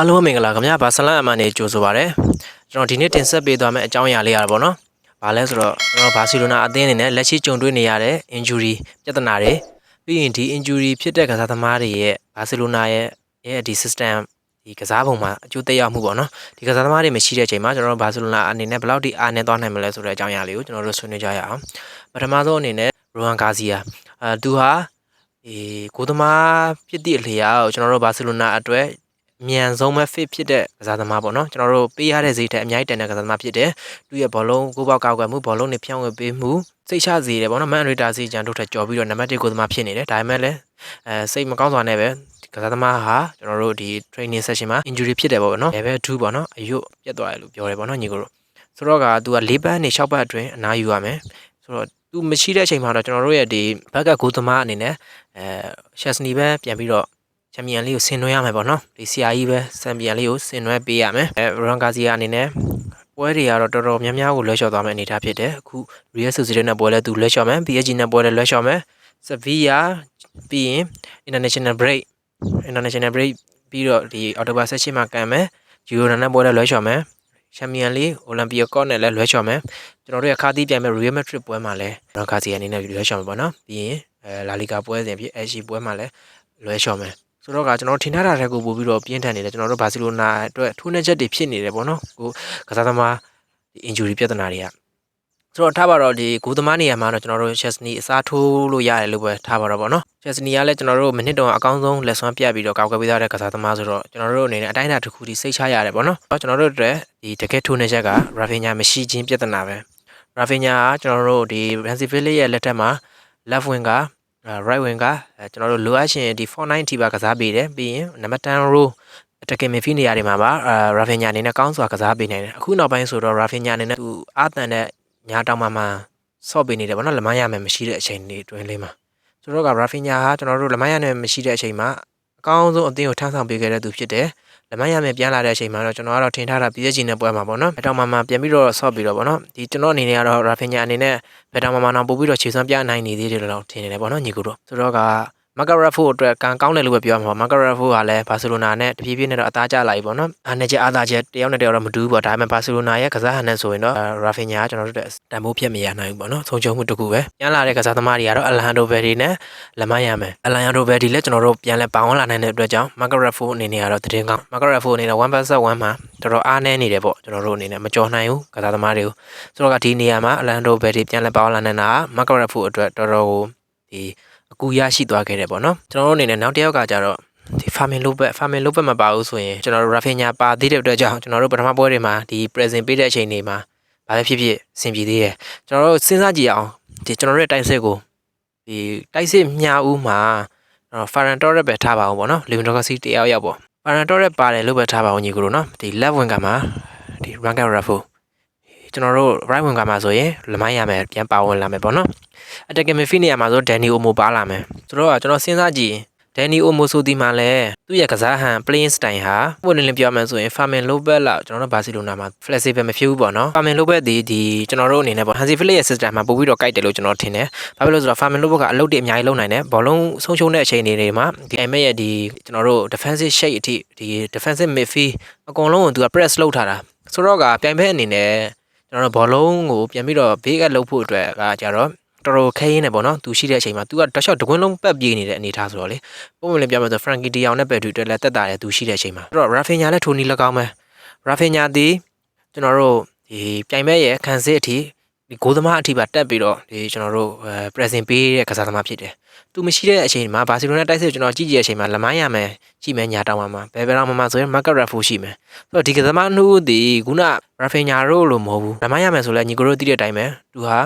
အားလုံးပဲမင်္ဂလာခင်ဗျာဘာဆလန်အမန်နေကြိုဆိုပါရစေကျွန်တော်ဒီနေ့တင်ဆက်ပေးသွားမယ့်အကြောင်းအရာလေးရတာပေါ့နော်ဘာလဲဆိုတော့ကျွန်တော်ဘာစီလိုနာအသင်းအနေနဲ့လက်ရှိကြုံတွေ့နေရတဲ့ injury ပြဿနာတွေပြီးရင်ဒီ injury ဖြစ်တဲ့ကစားသမားတွေရဲ့ဘာစီလိုနာရဲ့ရဲ့ဒီ system ဒီကစားပုံမှာအကျိုးသက်ရောက်မှုပေါ့နော်ဒီကစားသမားတွေမရှိတဲ့အချိန်မှာကျွန်တော်တို့ဘာစီလိုနာအနေနဲ့ဘယ်လောက်ထိအားနည်းသွားနိုင်မလဲဆိုတဲ့အကြောင်းအရာလေးကိုကျွန်တော်တို့ဆွေးနွေးကြရအောင်ပထမဆုံးအနေနဲ့ရိုဟန်ဂါစီယာအဲသူဟာဒီကိုသမားဖြစ်သည့်အလျောက်ကျွန်တော်တို့ဘာစီလိုနာအတွက်အ မြန်ဆုံးပဲ fit ဖြစ်တဲ့ကစားသမားပေါ့နော်ကျွန်တော်တို့ပေးရတဲ့ဈေးထက်အများကြီးတန်တဲ့ကစားသမားဖြစ်တယ်သူရဲ့ဘောလုံးကိုပေါက်ကောက်ကွယ်မှုဘောလုံးတွေဖြောင်းဝေပေးမှုစိတ်ချစေတယ်ပေါ့နော်မန်ရီတာစီဂျန်တို့ထက်ကြော်ပြီးတော့နံပါတ်1ကိုသမားဖြစ်နေတယ်ဒါပေမဲ့လည်းအဲစိတ်မကောင်းစွာနဲ့ပဲကစားသမားဟာကျွန်တော်တို့ဒီ training session မှာ injury ဖြစ်တယ်ပေါ့နော် level 2ပေါ့နော်အယုတ်ပြတ်သွားတယ်လို့ပြောတယ်ပေါ့နော်ညီကိုတို့ဆိုတော့ကသူက၄ပတ်နေ၆ပတ်အတွင်းအနားယူရမယ်ဆိုတော့သူမရှိတဲ့အချိန်မှာတော့ကျွန်တော်တို့ရဲ့ဒီဘက်ကကိုသမားအနေနဲ့အဲ Chesney ပဲပြန်ပြီးတော့ ချန်ပီယံလေးကိုဆင်နွှဲရမယ်ပေါ့နော်ဒီဆရာကြီးပဲချန်ပီယံလေးကိုဆင်နွှဲပေးရမယ်အဲရန်ကာစီယာအနေနဲ့ပွဲတွေကတော့တော်တော်များများကိုလွှဲလျှော်သွားမယ့်အနေအထားဖြစ်တယ်အခု Real Sociedad နဲ့ပွဲလဲသူလွှဲလျှော်မယ် PSG နဲ့ပွဲလဲလွှဲလျှော်မယ် Sevilla ပြီးရင် International Break International Break ပြီးတော့ဒီ October 16မှာကန်မယ် Girona နဲ့ပွဲလဲလွှဲလျှော်မယ်ချန်ပီယံလီဂ်အိုလံပီယကောနဲ့လည်းလွှဲချော်မယ်ကျွန်တော်တို့ရခါတီးပြိုင်မဲ့ Real Madrid ပွဲမှာလည်းရန်ကာစီယာအနေနဲ့လွှဲချော်မယ်ပေါ့နော်ပြီးရင်အဲလာလီဂါပွဲစဉ်ဖြစ် AC ပွဲမှာလည်းလွှဲချော်မယ် ဆိုတော့ကကျွန်တော်ထင်ထားတာတဲ့ကိုပို့ပြီးတော့ပြင်းထန်နေတယ်ကျွန်တော်တို့ဘာစီလိုနာအတွက်ထိုးနှက်ချက်တွေဖြစ်နေတယ်ပေါ့နော်ကိုကစားသမားဒီ injury ပြဿနာတွေကဆိုတော့ထားပါတော့ဒီဂိုးသမားနေရာမှာတော့ကျွန်တော်တို့ Chesney အစားထိုးလို့ရတယ်လို့ပဲထားပါတော့ပေါ့နော် Chesney ကလည်းကျွန်တော်တို့မိနစ်တုန်းအကောင်းဆုံးလက်စွမ်းပြပြီးတော့ကောက်ကပေးထားတဲ့ကစားသမားဆိုတော့ကျွန်တော်တို့အနေနဲ့အတိုင်းအတာတစ်ခုထိစိတ်ချရတယ်ပေါ့နော်ကျွန်တော်တို့အတွက်ဒီတကယ်ထိုးနှက်ချက်က Rafinha မရှိခြင်းပြဿနာပဲ Rafinha ကကျွန်တော်တို့ဒီ Bransfield ရဲ့လက်ထက်မှာ left wing က right wing ကအဲကျွန်တော်တို့လိုအပ်ရှင်ဒီ49ထိပါကစားပေးတယ်ပြီးရင်နံပါတ်10 row တကယ်မဖီနေရာတွေမှာပါအာရာဖင်ညာအနေနဲ့ကောင်းစွာကစားပေးနိုင်တယ်အခုနောက်ပိုင်းဆိုတော့ရာဖင်ညာအနေနဲ့သူအာတန်တဲ့ညာတောင်မှမှဆော့ပေးနေတယ်ဗောနော်လမန်းရမယ်မရှိတဲ့အချိန်တွေတွင်လေးမှာဆိုတော့ကရာဖင်ညာဟာကျွန်တော်တို့လမန်းရမယ်မရှိတဲ့အချိန်မှာအကောင်းဆုံးအသင်းကိုထမ်းဆောင်ပေးခဲ့တဲ့သူဖြစ်တယ် လမန်းရမယ်ပြန်လာတဲ့အချိန်မှာတော့ကျွန်တော်ကတော့ထင်ထားတာပြည်ချင်တဲ့ပွဲမှာပေါ့နော်အတောင်မှမှပြန်ပြီးတော့ဆော့ပြီးတော့ပေါ့နော်ဒီကျွန်တော်အနေနဲ့ကတော့ရာဖင်ညာအနေနဲ့ဘယ်တောင်မှမှတော့ပို့ပြီးတော့ခြေစွမ်းပြနိုင်နေသေးတယ်လို့ထင်နေတယ်ပေါ့နော်ညီကိုတို့ဆိုတော့က မာကာရက်ဖိုအတွက်ကံကောင်းတယ်လို့ပဲပြောရမှာပါမာကာရက်ဖိုကလည်းဘာစီလိုနာနဲ့တဖြည်းဖြည်းနဲ့တော့အသားကျလာပြီပေါ့နော်အားနဲ့ချက်အားသားချက်တယောက်နဲ့တယောက်တော့မတူဘူးပေါ့ဒါပေမဲ့ဘာစီလိုနာရဲ့ကစားဟန်နဲ့ဆိုရင်တော့ရာဖင်ညာကကျွန်တော်တို့တန်ဖိုးဖြတ်မရနိုင်ဘူးပေါ့နော်ဆုံးချုံမှုတစ်ခုပဲပြန်လာတဲ့ကစားသမားတွေကတော့အလန်ဒိုဘယ်ဒီနဲ့လက်မရမယ်အလန်ဒိုဘယ်ဒီလည်းကျွန်တော်တို့ပြန်လဲပေါင်းလာနိုင်တဲ့အတွက်ကြောင့်မာကာရက်ဖိုအနေနဲ့ကတော့တည်င်းကောင်းမာကာရက်ဖိုအနေနဲ့1 pass 1မှာတော်တော်အားနည်းနေတယ်ပေါ့ကျွန်တော်တို့အနေနဲ့မကြော်နိုင်ဘူးကစားသမားတွေကိုဆိုတော့ကဒီနေရာမှာအလန်ဒိုဘယ်ဒီပြန်လဲပေါင်းလာနိုင်တာမာကာရက်ဖိုအတွက်တော်တော်ကိုဒီအ ကူရရှိသွားခဲ့တယ်ပေါ့နော်ကျွန်တော်တို့အနေနဲ့နောက်တစ်ယောက်ကကြတော့ဒီ farming လုပ်ဘက် farming လုပ်ဘက်မပါဘူးဆိုရင်ကျွန်တော်တို့ rafinha ပါသေးတဲ့အတွက်ကြောင့်ကျွန်တော်တို့ပထမပွဲတွေမှာဒီ present ပေးတဲ့အချိန်တွေမှာဘာပဲဖြစ်ဖြစ်အဆင်ပြေသေးတယ်ကျွန်တော်တို့စဉ်းစားကြည့်အောင်ဒီကျွန်တော်တို့ရဲ့တိုက်စစ်ကိုဒီတိုက်စစ်မြာဦးမှာကျွန်တော် Ferran Torres ပဲထားပါအောင်ပေါ့နော် Lewandowski တယောက်ယောက်ပေါ့ Ferran Torres ပါတယ်လို့ပဲထားပါအောင်ညီကိုတို့နော်ဒီ left wing ကမှာဒီ Rangan Raffo ကျွန်တော်တို့ right wing ကမှာဆိုရင်လမိုင်းရမယ်ပြန်ပါဝင်လာမယ်ပေါ့နော်အတက်ကမီဖီနေရာမှာဆိုဒန်နီအိုမိုပါလာမယ်ဆိုတော့ကျွန်တော်စဉ်းစားကြည့်ဒန်နီအိုမိုဆိုဒီမှာလည်းသူ့ရဲ့ကစားဟန် playing style ဟာပုံနေလင်းပြောမှဆိုရင် Fermin Lopez လောက်ကျွန်တော်တို့ဘာစီလိုနာမှာ flexible မဖြစ်ဘူးပေါ့နော် Fermin Lopez ဒီဒီကျွန်တော်တို့အနေနဲ့ပေါ့ Hansi Flick ရဲ့ system မှာပို့ပြီးတော့ကြိုက်တယ်လို့ကျွန်တော်ထင်တယ်ဘာဖြစ်လို့ဆိုတော့ Fermin Lopez ကအလုပ်တွေအများကြီးလုပ်နိုင်တယ်ဘောလုံးဆုံးရှုံးတဲ့အချိန်တွေမှာဒီအိမ်မက်ရဲ့ဒီကျွန်တော်တို့ defensive shape အထိဒီ defensive midfield အကုန်လုံးကိုသူက press လုပ်ထားတာဆိုတော့ကပြိုင်ဘက်အနေနဲ့ ကျွန်တော်တို့ဘောလုံးကိုပြန်ပြီးတော့ဘေးကလှုပ်ဖို့အတွက်ကကြတော့တော်တော်ခဲရင်းနေပေါ့နော်သူရှိတဲ့အချိန်မှာသူကတောက်လျှောက်တကွင်းလုံးပတ်ပြေးနေတဲ့အနေအထားဆိုတော့လေပုံမှန်လည်းပြောမှဆို Frankie De Jong နဲ့ပဲတူတယ်လက်သက်တာတဲ့သူရှိတဲ့အချိန်မှာအဲ့တော့ Rafinha လည်းထိုနီ၎င်းပဲ Rafinha ဒီကျွန်တော်တို့ဒီပြိုင်ဘက်ရဲ့ခံစစ်အထိ ဒီဂိုးသမားအထိပါတက်ပြီးတော့ဒီကျွန်တော်တို့အဲ pressing ပေးတဲ့ကစားသမားဖြစ်တယ်။သူမရှိတဲ့အချိန်မှာဘာစီလိုနာတိုက်စစ်ကျွန်တော်ကြည့်ကြည့်တဲ့အချိန်မှာလမိုင်းရမယ်ရှိမယ်ညာတောင်းမှာမှာဘယ်ဘယ်တော့မှဆိုရင် market refu ရှိမယ်။ဆိုတော့ဒီကစားသမားနှုတ်ဒီခုန Rafinha တို့လို့မဟုတ်ဘူး။လမိုင်းရမယ်ဆိုလဲညီကိုတို့သိတဲ့အတိုင်းပဲသူဟာ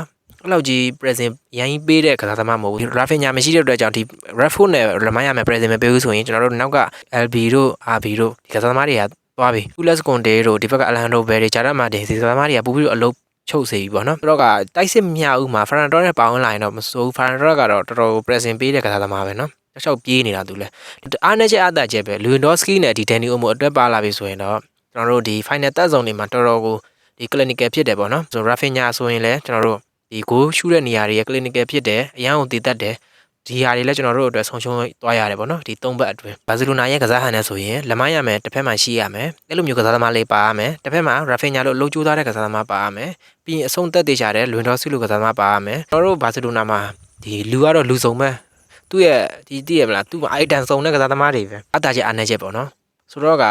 အဲ့လောက်ကြီး present ရိုင်းပေးတဲ့ကစားသမားမဟုတ်ဘူး Rafinha မရှိတဲ့အတွက်ကြောင့်ဒီ Rafu နဲ့လမိုင်းရမယ် present မပေးဘူးဆိုရင်ကျွန်တော်တို့နောက်က LB တို့ RB တို့ဒီကစားသမားတွေကသွားပြီ Ulas Conte တို့ဒီဘက်က Alejandro Valde ဂျာရတ်မာတင်ဒီကစားသမားတွေကပို့ပြီးတော့အလုပ် ချုပ်စေပြီပေါ့နော်။ဆိုတော့ကတိုက်စစ်မြဦးမှာ Ferran Torres နဲ့ပေါင်းလာရင်တော့မစိုးဘူး Ferran Torres ကတော့တော်တော် pressing ပေးတဲ့ကစားသမားပဲနော်။တစ်ချောက်ပြေးနေတာသူလဲ။အားနဲ့ချက်အားသာချက်ပဲ Lewandowski နဲ့ဒီ Danny Olmo အတွက်ပါလာပြီဆိုရင်တော့ကျွန်တော်တို့ဒီ final တက်ဇုံတွေမှာတော်တော်ကိုဒီ clinical ဖြစ်တယ်ပေါ့နော်။ဆို Rafinha ဆိုရင်လည်းကျွန်တော်တို့ဒီ goal ရှူတဲ့နေရာတွေရဲ့ clinical ဖြစ်တယ်အရန်ကိုတည်တတ်တယ် ဒီဟာတွေလည်းကျွန်တော်တို့အတွက်ဆုံးရှုံးသွားရတယ်ပေါ့နော်ဒီ၃ဘက်အတွင်းဘာစီလိုနာရဲ့ကစားဟန်နဲ့ဆိုရင်လက်မရမယ်တစ်ဖက်မှာရှိရမယ်အဲ့လိုမျိုးကစားသမားလေးပါရမယ်တစ်ဖက်မှာရာဖင်ညာလို့လှုပ်ကြိုးသားတဲ့ကစားသမားပါရမယ်ပြီးရင်အဆုံးသက်သေးချာတဲ့လွင်တော်စီလိုကစားသမားပါရမယ်ကျွန်တော်တို့ဘာစီလိုနာမှာဒီလူကတော့လူစုံပဲသူ့ရဲ့ဒီတည်ရမလားသူ့မှာအိုက်တန်စုံတဲ့ကစားသမားတွေပဲအတားချက်အားနေချက်ပေါ့နော်ဆိုတော့က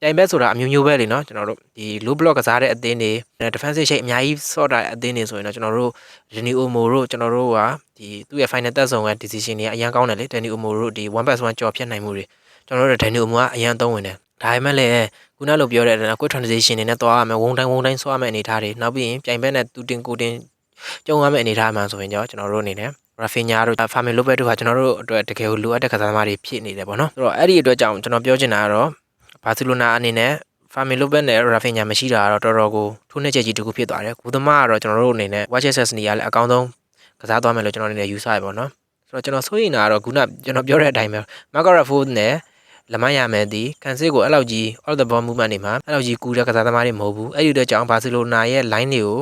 ပြိုင်ဘက်ဆိုတာအမျိုးမျိုးပဲလေနော်ကျွန်တော်တို့ဒီ low block ကစားတဲ့အသင်းတွေ defensive shape အများကြီးဆော့တာတဲ့အသင်းတွေဆိုရင်တော့ကျွန်တော်တို့ Danny Omo တို့ကျွန်တော်တို့ကဒီသူ့ရဲ့ final တက်ဆုံးက decision တွေအရန်ကောင်းတယ်လေ Danny Omo တို့ဒီ1 pass 1ကြော်ဖြတ်နိုင်မှုတွေကျွန်တော်တို့ Danny Omo ကအရန်သုံးဝင်တယ်ဒါပေမဲ့လည်းခုနလိုပြောတဲ့ quick transition တွေနဲ့သွားရမယ်ဝုံတိုင်းဝုံတိုင်းဆွရမယ်အနေထားတွေနောက်ပြီးရင်ပြိုင်ဘက်နဲ့တူတင်ကိုတင်ကြုံရမယ်အနေထားမှဆိုရင်ကြောကျွန်တော်တို့အနေနဲ့ Rafinha တို့ Fermin Lopez တို့ကကျွန်တော်တို့အတွက်တကယ်ကိုလိုအပ်တဲ့ကစားသမားတွေဖြစ်နေတယ်ပေါ့နော်ဆိုတော့အဲ့ဒီအတွက်ကြောင့်ကျွန်တော်ပြောချင်တာကတော့ ဘာစီလိုနာအနေနဲ့ Fermin Lopez နဲ့ Rafinha မရှိတာကတော့တော်တော်ကိုထိုးနှက်ချက်ကြီးတစ်ခုဖြစ်သွားတယ်။ကုသမားကတော့ကျွန်တော်တို့အနေနဲ့ Watcher Session ကလည်းအကောင်းဆုံးကစားသွားမယ်လို့ကျွန်တော်အနေနဲ့ယူဆရပါတော့။ဆိုတော့ကျွန်တော်စိုးရိမ်တာကတော့ခုနကျွန်တော်ပြောတဲ့အတိုင်းပဲ Marco Rashford နဲ့လက်မရမယ်ဒီကန်စစ်ကိုအဲ့လောက်ကြီး all the ball movement တွေမှာအဲ့လောက်ကြီးကူတဲ့ကစားသမားတွေမဟုတ်ဘူး။အဲ့ဒီအတွက်ကြောင့်ဘာစီလိုနာရဲ့ line တွေကို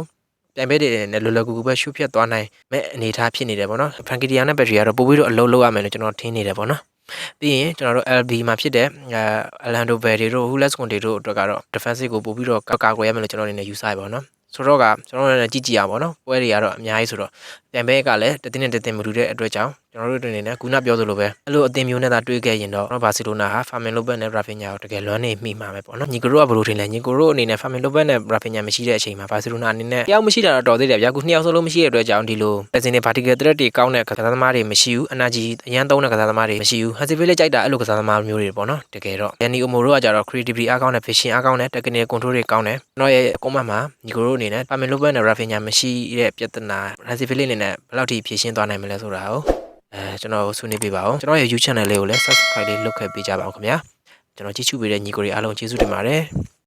ပြိုင်ပွဲတွေနဲ့လောလောကူကူပဲရှုပ်ဖြတ်သွားနိုင်မဲ့အနေအထားဖြစ်နေတယ်ပေါ့နော်။ Frankie De Jong နဲ့ Pedri ကတော့ပို့ပြီးတော့အလုံးလုံးရမယ်လို့ကျွန်တော်ထင်နေတယ်ပေါ့နော်။ ပြီးရင်ကျွန်တော်တို့ LB မှာဖြစ်တဲ့အဲအလန်ဒိုဘယ်တွေတို့ဟူလက်စ်ကွန်တွေတို့အတွက်ကတော့ defensive ကိုပို့ပြီးတော့ကာကွယ်ရမယ်လို့ကျွန်တော်အနေနဲ့ယူဆရပါတော့ဆိုတော့ကကျွန်တော်တို့လည်းကြည့်ကြည့်ရပါတော့ပွဲတွေကတော့အများကြီးဆိုတော့ပြန်ဘဲကလည်းတတင်းနဲ့တတင်းမတူတဲ့အတွက်ကြောင့် ကျွန်တော်တို့အနေနဲ့ခုနပြောသလိုပဲအဲ့လိုအသင်းမျိုးနဲ့သာတွေ့ခဲ့ရင်တော့ဘာစီလိုနာဟာ Fermin Lopez နဲ့ Rafinha ကိုတကယ်လွမ်းနေမိမှာပဲပေါ့နော်ညီကရိုကဘယ်လိုထင်လဲညီကရိုအနေနဲ့ Fermin Lopez နဲ့ Rafinha မရှိတဲ့အချိန်မှာဘာစီလိုနာအနေနဲ့တယောက်မရှိတာတော့တော်သေးတယ်ဗျာခုနှစ်ယောက်စလုံးမရှိတဲ့အတွက်ကြောင့်ဒီလိုပက်စင်တွေ vertical threat တွေကောင်းတဲ့ကစားသမားတွေမရှိဘူးအနာကြီးအရန်သုံးတဲ့ကစားသမားတွေမရှိဘူး Hansi Flick ကြိုက်တာအဲ့လိုကစားသမားမျိုးတွေပေါ့နော်တကယ်တော့ Danny Olmo တို့ကကြတော့ creativity အားကောင်းတဲ့ vision အားကောင်းတဲ့ technical control တွေကောင်းတယ်ကျွန်တော်ရဲ့ comment မှာညီကရိုအနေနဲ့ Fermin Lopez နဲ့ Rafinha မရှိတဲ့ပြဿနာ Hansi Flick အနေနဲ့ဘယ်လောက်ထိဖြေရှင်းသွားနိုင်မလဲဆိုတာကို အဲကျွန်တော်ဆွေးနွေးပြပါအောင်ကျွန်တော်ရဲ့ YouTube channel လေးကိုလည်း subscribe လေးလုပ်ခဲ့ပေးကြပါအောင်ခင်ဗျာကျွန်တော်ကြည့်ချူပေးတဲ့ညီကိုတွေအားလုံးကျေးဇူးတင်ပါတယ်